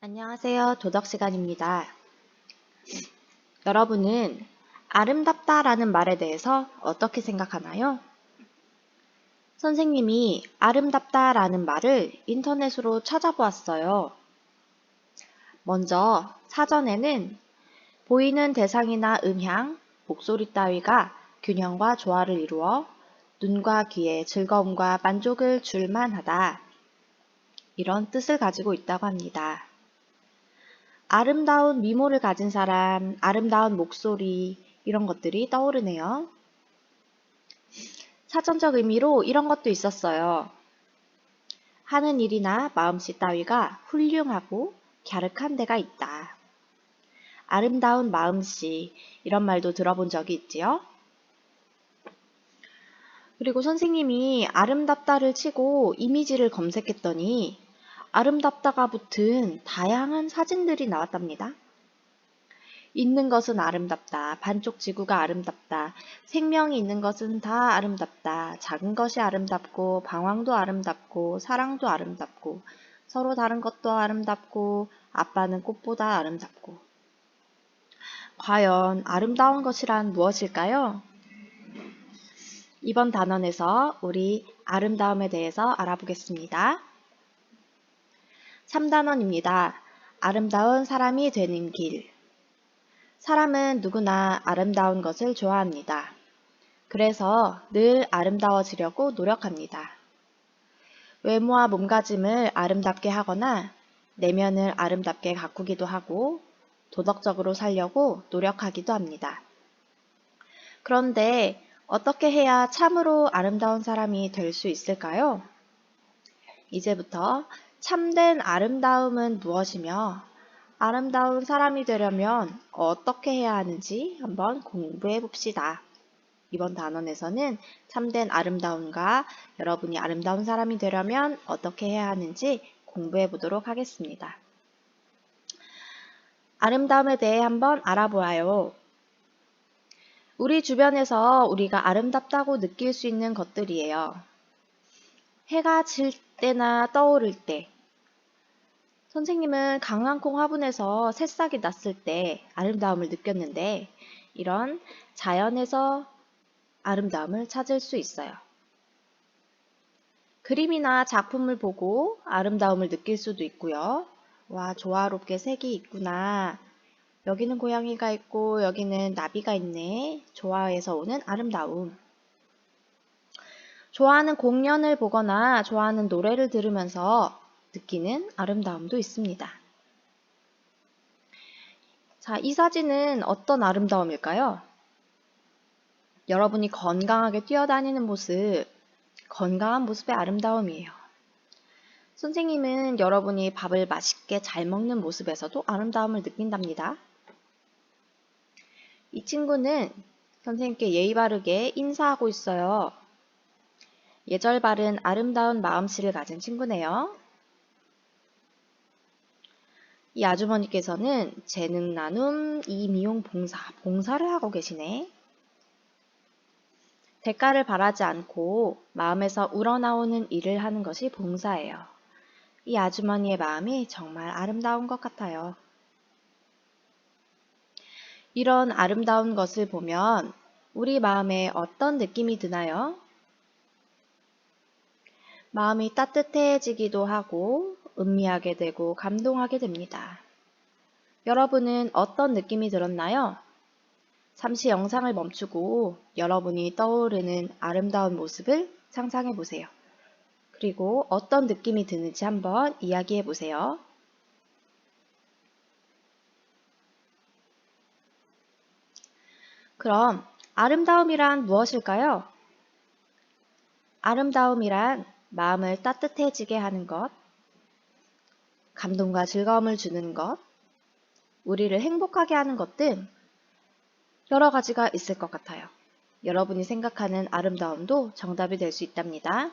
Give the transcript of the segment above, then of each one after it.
안녕하세요. 도덕 시간입니다. 여러분은 아름답다라는 말에 대해서 어떻게 생각하나요? 선생님이 아름답다라는 말을 인터넷으로 찾아보았어요. 먼저 사전에는 보이는 대상이나 음향, 목소리 따위가 균형과 조화를 이루어 눈과 귀에 즐거움과 만족을 줄 만하다. 이런 뜻을 가지고 있다고 합니다. 아름다운 미모를 가진 사람, 아름다운 목소리, 이런 것들이 떠오르네요. 사전적 의미로 이런 것도 있었어요. 하는 일이나 마음씨 따위가 훌륭하고 갸륵한 데가 있다. 아름다운 마음씨, 이런 말도 들어본 적이 있지요? 그리고 선생님이 아름답다를 치고 이미지를 검색했더니 아름답다가 붙은 다양한 사진들이 나왔답니다. 있는 것은 아름답다. 반쪽 지구가 아름답다. 생명이 있는 것은 다 아름답다. 작은 것이 아름답고, 방황도 아름답고, 사랑도 아름답고, 서로 다른 것도 아름답고, 아빠는 꽃보다 아름답고. 과연 아름다운 것이란 무엇일까요? 이번 단원에서 우리 아름다움에 대해서 알아보겠습니다. 3단원입니다. 아름다운 사람이 되는 길. 사람은 누구나 아름다운 것을 좋아합니다. 그래서 늘 아름다워지려고 노력합니다. 외모와 몸가짐을 아름답게 하거나 내면을 아름답게 가꾸기도 하고 도덕적으로 살려고 노력하기도 합니다. 그런데 어떻게 해야 참으로 아름다운 사람이 될 수 있을까요? 이제부터 참된 아름다움은 무엇이며 아름다운 사람이 되려면 어떻게 해야 하는지 한번 공부해 봅시다. 이번 단원에서는 참된 아름다움과 여러분이 아름다운 사람이 되려면 어떻게 해야 하는지 공부해 보도록 하겠습니다. 아름다움에 대해 한번 알아보아요. 우리 주변에서 우리가 아름답다고 느낄 수 있는 것들이에요. 해가 질 때나 떠오를 때, 선생님은 강낭콩 화분에서 새싹이 났을 때 아름다움을 느꼈는데 이런 자연에서 아름다움을 찾을 수 있어요. 그림이나 작품을 보고 아름다움을 느낄 수도 있고요. 와, 조화롭게 색이 있구나. 여기는 고양이가 있고 여기는 나비가 있네. 조화에서 오는 아름다움. 좋아하는 공연을 보거나 좋아하는 노래를 들으면서 느끼는 아름다움도 있습니다. 자, 이 사진은 어떤 아름다움일까요? 여러분이 건강하게 뛰어다니는 모습, 건강한 모습의 아름다움이에요. 선생님은 여러분이 밥을 맛있게 잘 먹는 모습에서도 아름다움을 느낀답니다. 이 친구는 선생님께 예의 바르게 인사하고 있어요. 예절 바른 아름다운 마음씨를 가진 친구네요. 이 아주머니께서는 재능 나눔 이미용 봉사, 봉사를 하고 계시네. 대가를 바라지 않고 마음에서 우러나오는 일을 하는 것이 봉사예요. 이 아주머니의 마음이 정말 아름다운 것 같아요. 이런 아름다운 것을 보면 우리 마음에 어떤 느낌이 드나요? 마음이 따뜻해지기도 하고 음미하게 되고 감동하게 됩니다. 여러분은 어떤 느낌이 들었나요? 잠시 영상을 멈추고 여러분이 떠오르는 아름다운 모습을 상상해 보세요. 그리고 어떤 느낌이 드는지 한번 이야기해 보세요. 그럼 아름다움이란 무엇일까요? 아름다움이란 마음을 따뜻해지게 하는 것, 감동과 즐거움을 주는 것, 우리를 행복하게 하는 것 등 여러 가지가 있을 것 같아요. 여러분이 생각하는 아름다움도 정답이 될 수 있답니다.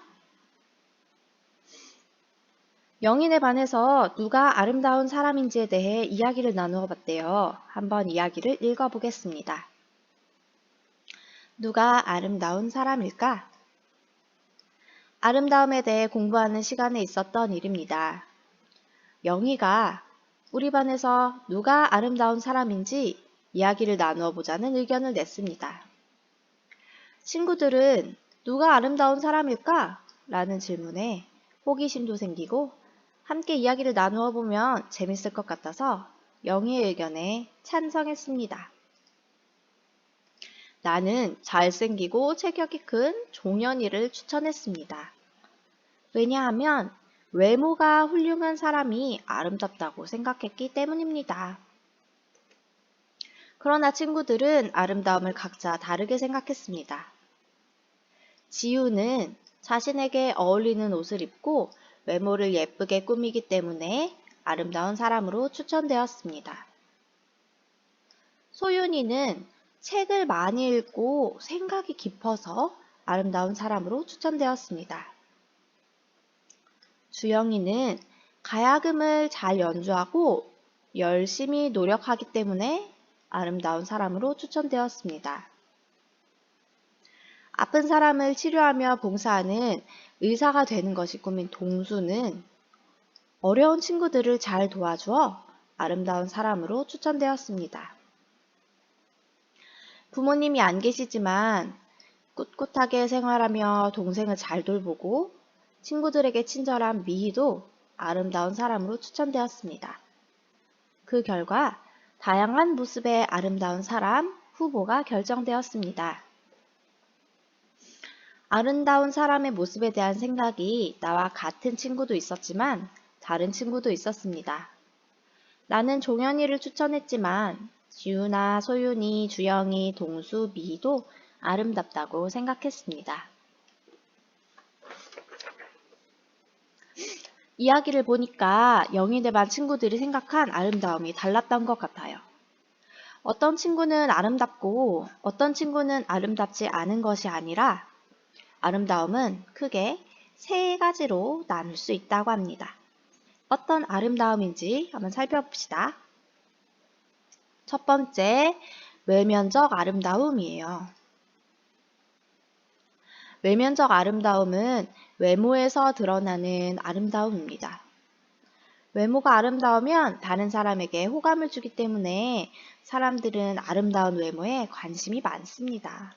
영인에 반해서 누가 아름다운 사람인지에 대해 이야기를 나누어 봤대요. 한번 이야기를 읽어보겠습니다. 누가 아름다운 사람일까? 아름다움에 대해 공부하는 시간에 있었던 일입니다. 영희가 우리 반에서 누가 아름다운 사람인지 이야기를 나누어 보자는 의견을 냈습니다. 친구들은 누가 아름다운 사람일까? 라는 질문에 호기심도 생기고 함께 이야기를 나누어 보면 재밌을 것 같아서 영희의 의견에 찬성했습니다. 나는 잘생기고 체격이 큰 종현이를 추천했습니다. 왜냐하면 외모가 훌륭한 사람이 아름답다고 생각했기 때문입니다. 그러나 친구들은 아름다움을 각자 다르게 생각했습니다. 지우는 자신에게 어울리는 옷을 입고 외모를 예쁘게 꾸미기 때문에 아름다운 사람으로 추천되었습니다. 소윤이는 책을 많이 읽고 생각이 깊어서 아름다운 사람으로 추천되었습니다. 주영이는 가야금을 잘 연주하고 열심히 노력하기 때문에 아름다운 사람으로 추천되었습니다. 아픈 사람을 치료하며 봉사하는 의사가 되는 것이 꿈인 동수는 어려운 친구들을 잘 도와주어 아름다운 사람으로 추천되었습니다. 부모님이 안 계시지만 꿋꿋하게 생활하며 동생을 잘 돌보고 친구들에게 친절한 미희도 아름다운 사람으로 추천되었습니다. 그 결과 다양한 모습의 아름다운 사람 후보가 결정되었습니다. 아름다운 사람의 모습에 대한 생각이 나와 같은 친구도 있었지만 다른 친구도 있었습니다. 나는 종현이를 추천했지만 지우나 소윤이, 주영이, 동수, 미희도 아름답다고 생각했습니다. 이야기를 보니까 영희대 반 친구들이 생각한 아름다움이 달랐던 것 같아요. 어떤 친구는 아름답고 어떤 친구는 아름답지 않은 것이 아니라 아름다움은 크게 세 가지로 나눌 수 있다고 합니다. 어떤 아름다움인지 한번 살펴봅시다. 첫 번째, 외면적 아름다움이에요. 외면적 아름다움은 외모에서 드러나는 아름다움입니다. 외모가 아름다우면 다른 사람에게 호감을 주기 때문에 사람들은 아름다운 외모에 관심이 많습니다.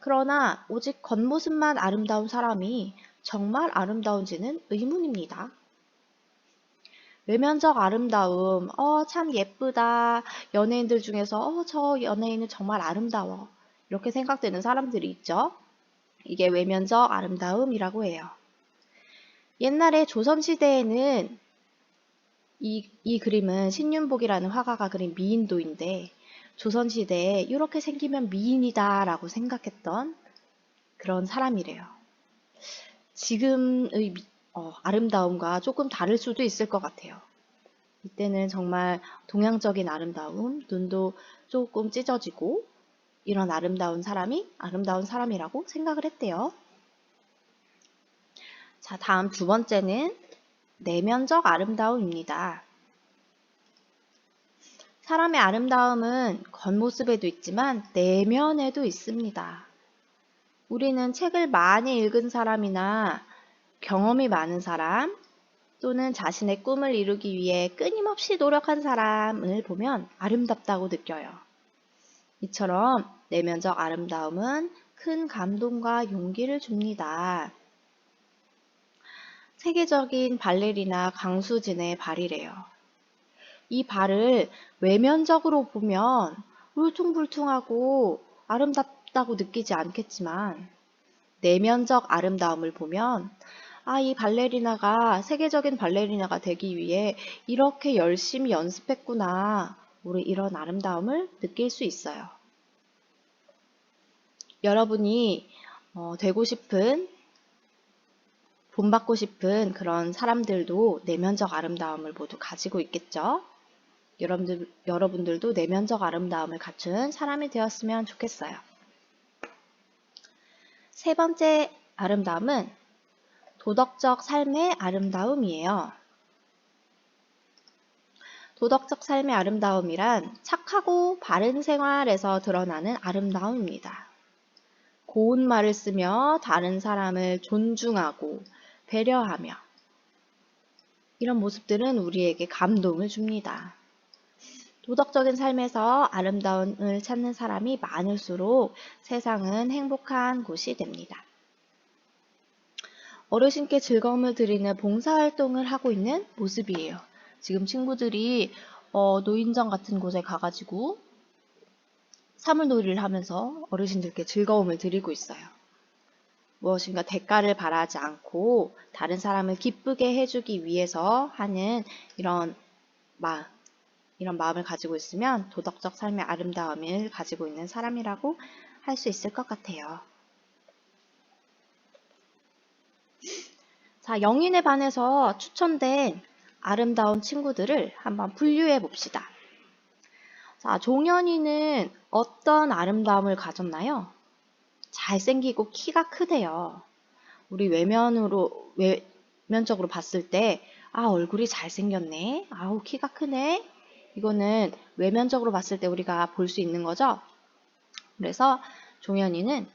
그러나 오직 겉모습만 아름다운 사람이 정말 아름다운지는 의문입니다. 외면적 아름다움, 어, 참 예쁘다. 연예인들 중에서, 어, 저 연예인은 정말 아름다워. 이렇게 생각되는 사람들이 있죠. 이게 외면적 아름다움이라고 해요. 옛날에 조선시대에는 이, 이 그림은 신윤복이라는 화가가 그린 미인도인데 조선시대에 이렇게 생기면 미인이다 라고 생각했던 그런 사람이래요. 지금의 어, 아름다움과 조금 다를 수도 있을 것 같아요. 이때는 정말 동양적인 아름다움, 눈도 조금 찢어지고 이런 아름다운 사람이 아름다운 사람이라고 생각을 했대요. 자, 다음 두 번째는 내면적 아름다움입니다. 사람의 아름다움은 겉모습에도 있지만 내면에도 있습니다. 우리는 책을 많이 읽은 사람이나 경험이 많은 사람 또는 자신의 꿈을 이루기 위해 끊임없이 노력한 사람을 보면 아름답다고 느껴요. 이처럼 내면적 아름다움은 큰 감동과 용기를 줍니다. 세계적인 발레리나 강수진의 발이래요. 이 발을 외면적으로 보면 울퉁불퉁하고 아름답다고 느끼지 않겠지만 내면적 아름다움을 보면 아, 이 발레리나가 세계적인 발레리나가 되기 위해 이렇게 열심히 연습했구나. 우리 이런 아름다움을 느낄 수 있어요. 여러분이 어, 되고 싶은 본받고 싶은 그런 사람들도 내면적 아름다움을 모두 가지고 있겠죠. 여러분들, 여러분들도 내면적 아름다움을 갖춘 사람이 되었으면 좋겠어요. 세 번째 아름다움은 도덕적 삶의 아름다움이에요. 도덕적 삶의 아름다움이란 착하고 바른 생활에서 드러나는 아름다움입니다. 고운 말을 쓰며 다른 사람을 존중하고 배려하며 이런 모습들은 우리에게 감동을 줍니다. 도덕적인 삶에서 아름다움을 찾는 사람이 많을수록 세상은 행복한 곳이 됩니다. 어르신께 즐거움을 드리는 봉사활동을 하고 있는 모습이에요. 지금 친구들이 어, 노인정 같은 곳에 가가지고 사물놀이를 하면서 어르신들께 즐거움을 드리고 있어요. 무엇인가 대가를 바라지 않고 다른 사람을 기쁘게 해주기 위해서 하는 이런 마음, 이런 마음을 가지고 있으면 도덕적 삶의 아름다움을 가지고 있는 사람이라고 할 수 있을 것 같아요. 자, 영인에 반해서 추천된 아름다운 친구들을 한번 분류해 봅시다. 자, 종현이는 어떤 아름다움을 가졌나요? 잘생기고 키가 크대요. 우리 외면으로, 외면적으로 봤을 때, 아, 얼굴이 잘생겼네. 아우, 키가 크네. 이거는 외면적으로 봤을 때 우리가 볼 수 있는 거죠. 그래서 종현이는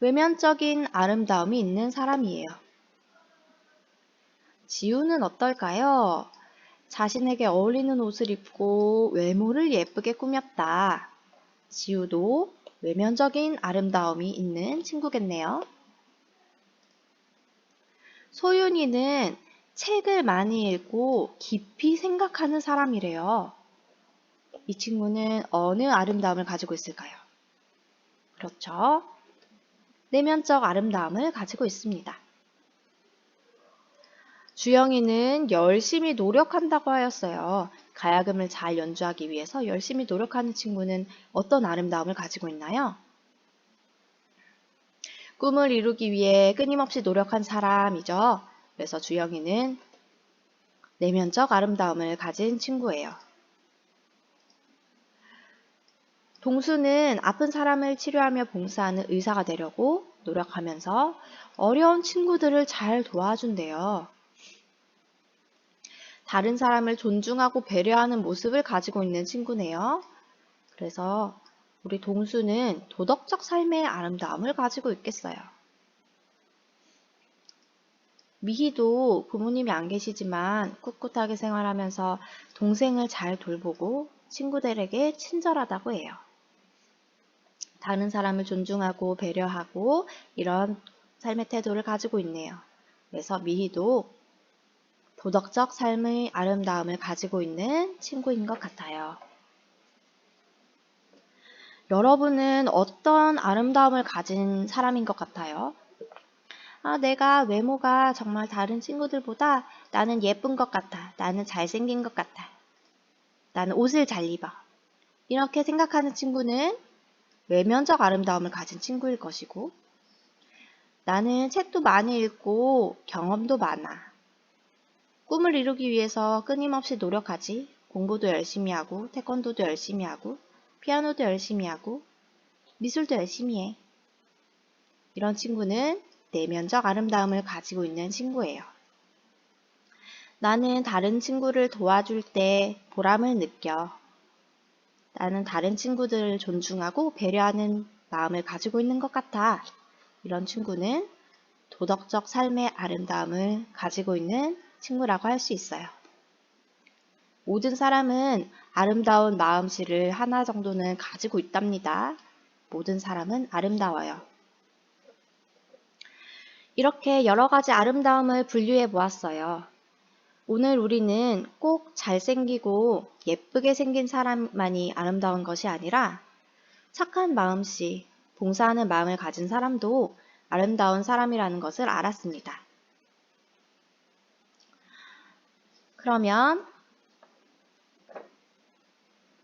외면적인 아름다움이 있는 사람이에요. 지우는 어떨까요? 자신에게 어울리는 옷을 입고 외모를 예쁘게 꾸몄다. 지우도 외면적인 아름다움이 있는 친구겠네요. 소윤이는 책을 많이 읽고 깊이 생각하는 사람이래요. 이 친구는 어느 아름다움을 가지고 있을까요? 그렇죠. 내면적 아름다움을 가지고 있습니다. 주영이는 열심히 노력한다고 하였어요. 가야금을 잘 연주하기 위해서 열심히 노력하는 친구는 어떤 아름다움을 가지고 있나요? 꿈을 이루기 위해 끊임없이 노력한 사람이죠. 그래서 주영이는 내면적 아름다움을 가진 친구예요. 동수는 아픈 사람을 치료하며 봉사하는 의사가 되려고 노력하면서 어려운 친구들을 잘 도와준대요. 다른 사람을 존중하고 배려하는 모습을 가지고 있는 친구네요. 그래서 우리 동수는 도덕적 삶의 아름다움을 가지고 있겠어요. 미희도 부모님이 안 계시지만 꿋꿋하게 생활하면서 동생을 잘 돌보고 친구들에게 친절하다고 해요. 다른 사람을 존중하고 배려하고 이런 삶의 태도를 가지고 있네요. 그래서 미희도 도덕적 삶의 아름다움을 가지고 있는 친구인 것 같아요. 여러분은 어떤 아름다움을 가진 사람인 것 같아요? 아, 내가 외모가 정말 다른 친구들보다 나는 예쁜 것 같아. 나는 잘생긴 것 같아. 나는 옷을 잘 입어. 이렇게 생각하는 친구는 외면적 아름다움을 가진 친구일 것이고 나는 책도 많이 읽고 경험도 많아. 꿈을 이루기 위해서 끊임없이 노력하지. 공부도 열심히 하고 태권도도 열심히 하고 피아노도 열심히 하고 미술도 열심히 해. 이런 친구는 내면적 아름다움을 가지고 있는 친구예요. 나는 다른 친구를 도와줄 때 보람을 느껴. 나는 다른 친구들을 존중하고 배려하는 마음을 가지고 있는 것 같아. 이런 친구는 도덕적 삶의 아름다움을 가지고 있는 친구라고 할 수 있어요. 모든 사람은 아름다운 마음씨를 하나 정도는 가지고 있답니다. 모든 사람은 아름다워요. 이렇게 여러 가지 아름다움을 분류해 보았어요. 오늘 우리는 꼭 잘생기고 예쁘게 생긴 사람만이 아름다운 것이 아니라 착한 마음씨, 봉사하는 마음을 가진 사람도 아름다운 사람이라는 것을 알았습니다. 그러면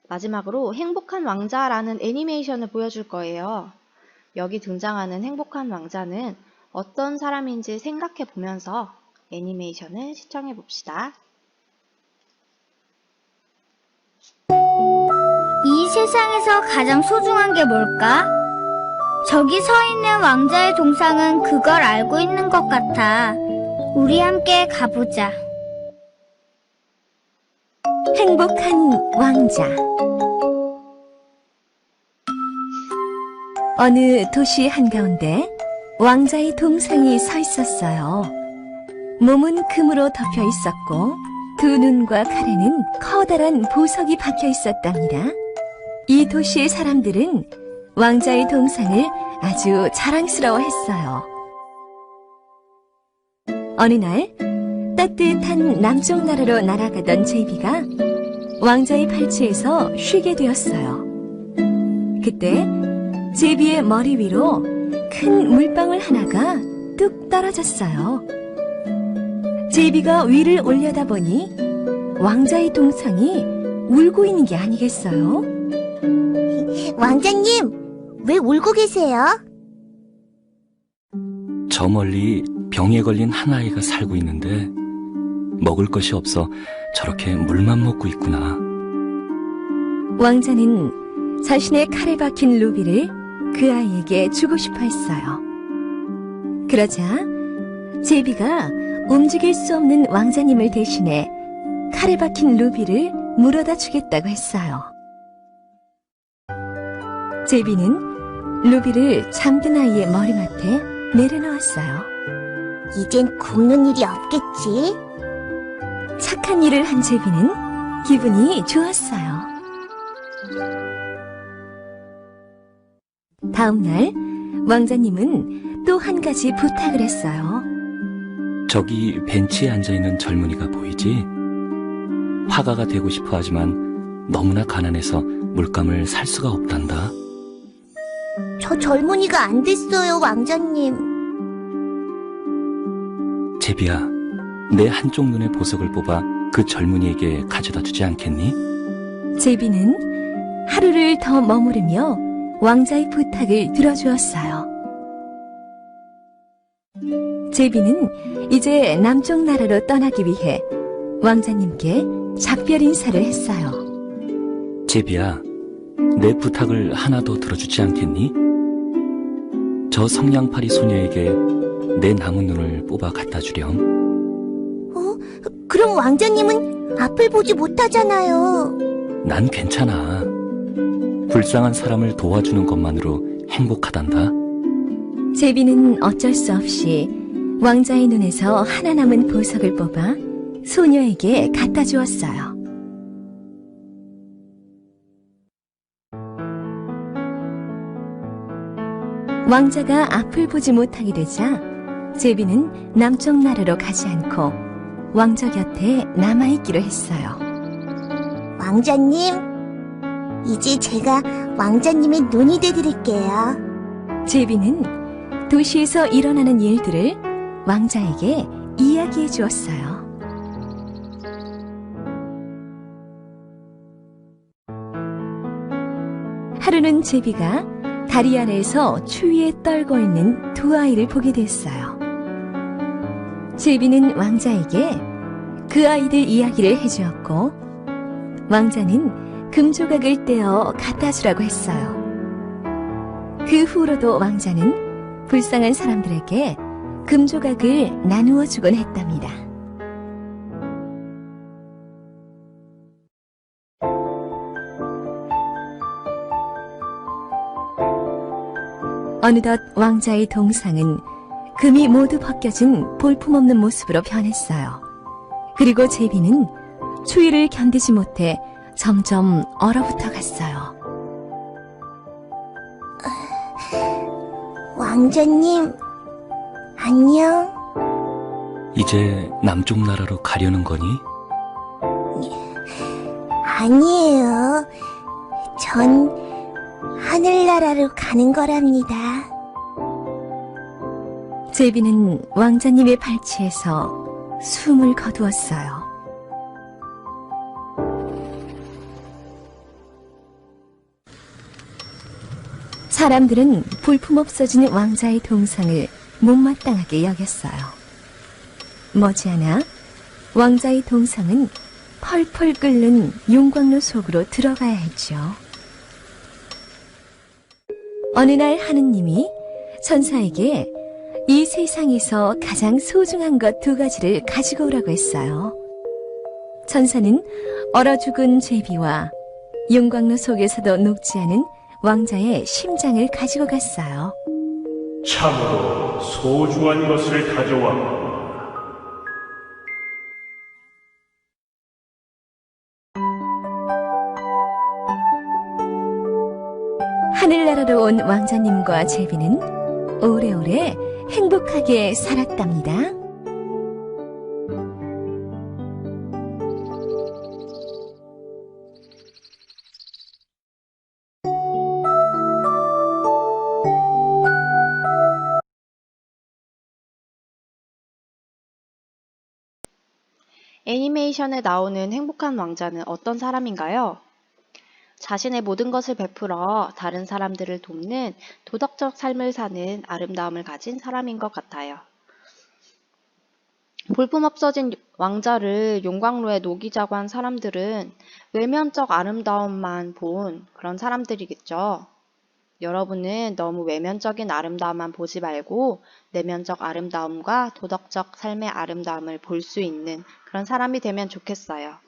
마지막으로 행복한 왕자라는 애니메이션을 보여줄 거예요. 여기 등장하는 행복한 왕자는 어떤 사람인지 생각해 보면서 애니메이션을 시청해 봅시다. 이 세상에서 가장 소중한 게 뭘까? 저기 서 있는 왕자의 동상은 그걸 알고 있는 것 같아. 우리 함께 가보자. 행복한 왕자 어느 도시 한가운데 왕자의 동상이 서 있었어요. 몸은 금으로 덮여 있었고 두 눈과 칼에는 커다란 보석이 박혀 있었답니다. 이 도시의 사람들은 왕자의 동상을 아주 자랑스러워 했어요. 어느 날 따뜻한 남쪽 나라로 날아가던 제비가 왕자의 팔찌에서 쉬게 되었어요. 그때 제비의 머리 위로 큰 물방울 하나가 뚝 떨어졌어요. 제비가 위를 올려다보니 왕자의 동상이 울고 있는 게 아니겠어요? 왕자님, 왜 울고 계세요? 저 멀리 병에 걸린 한 아이가 살고 있는데 먹을 것이 없어 저렇게 물만 먹고 있구나. 왕자는 자신의 칼에 박힌 루비를 그 아이에게 주고 싶어 했어요. 그러자 제비가 움직일 수 없는 왕자님을 대신해 칼에 박힌 루비를 물어다 주겠다고 했어요. 제비는 루비를 잠든 아이의 머리맡에 내려놓았어요. 이젠 굶는 일이 없겠지? 착한 일을 한 제비는 기분이 좋았어요. 다음 날 왕자님은 또 한 가지 부탁을 했어요. 저기 벤치에 앉아 있는 젊은이가 보이지? 화가가 되고 싶어 하지만 너무나 가난해서 물감을 살 수가 없단다. 저 젊은이가 안 됐어요, 왕자님. 제비야, 내 한쪽 눈의 보석을 뽑아 그 젊은이에게 가져다 주지 않겠니? 제비는 하루를 더 머무르며 왕자의 부탁을 들어주었어요. 제비는 이제 남쪽 나라로 떠나기 위해 왕자님께 작별 인사를 했어요. 제비야, 내 부탁을 하나 더 들어주지 않겠니? 저 성냥팔이 소녀에게 내 남은 눈을 뽑아 갖다 주렴. 그럼 왕자님은 앞을 보지 못하잖아요. 난 괜찮아. 불쌍한 사람을 도와주는 것만으로 행복하단다. 제비는 어쩔 수 없이 왕자의 눈에서 하나 남은 보석을 뽑아 소녀에게 갖다 주었어요. 왕자가 앞을 보지 못하게 되자 제비는 남쪽 나라로 가지 않고 왕자 곁에 남아있기로 했어요. 왕자님, 이제 제가 왕자님의 눈이 되드릴게요. 제비는 도시에서 일어나는 일들을 왕자에게 이야기해 주었어요. 하루는 제비가 다리 아래에서 추위에 떨고 있는 두 아이를 보게 됐어요. 제비는 왕자에게 그 아이들 이야기를 해주었고, 왕자는 금조각을 떼어 갖다 주라고 했어요. 그 후로도 왕자는 불쌍한 사람들에게 금조각을 나누어 주곤 했답니다. 어느덧 왕자의 동상은 금이 모두 벗겨진 볼품없는 모습으로 변했어요. 그리고 제비는 추위를 견디지 못해 점점 얼어붙어 갔어요. 왕자님, 안녕. 이제 남쪽 나라로 가려는 거니? 아니에요. 전 하늘나라로 가는 거랍니다. 제비는 왕자님의 발치에서 숨을 거두었어요. 사람들은 볼품없어진 왕자의 동상을 못마땅하게 여겼어요. 머지않아 왕자의 동상은 펄펄 끓는 용광로 속으로 들어가야 했죠. 어느 날 하느님이 천사에게 이 세상에서 가장 소중한 것 두 가지를 가지고 오라고 했어요. 천사는 얼어 죽은 제비와 용광로 속에서도 녹지 않은 왕자의 심장을 가지고 갔어요. 참으로 소중한 것을 가져와. 하늘나라로 온 왕자님과 제비는 오래오래 행복하게 살았답니다. 애니메이션에 나오는 행복한 왕자는 어떤 사람인가요? 자신의 모든 것을 베풀어 다른 사람들을 돕는 도덕적 삶을 사는 아름다움을 가진 사람인 것 같아요. 볼품 없어진 왕자를 용광로에 녹이자고 한 사람들은 외면적 아름다움만 본 그런 사람들이겠죠. 여러분은 너무 외면적인 아름다움만 보지 말고 내면적 아름다움과 도덕적 삶의 아름다움을 볼 수 있는 그런 사람이 되면 좋겠어요.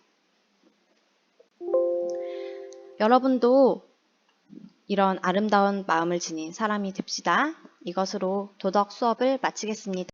여러분도 이런 아름다운 마음을 지닌 사람이 됩시다. 이것으로 도덕 수업을 마치겠습니다.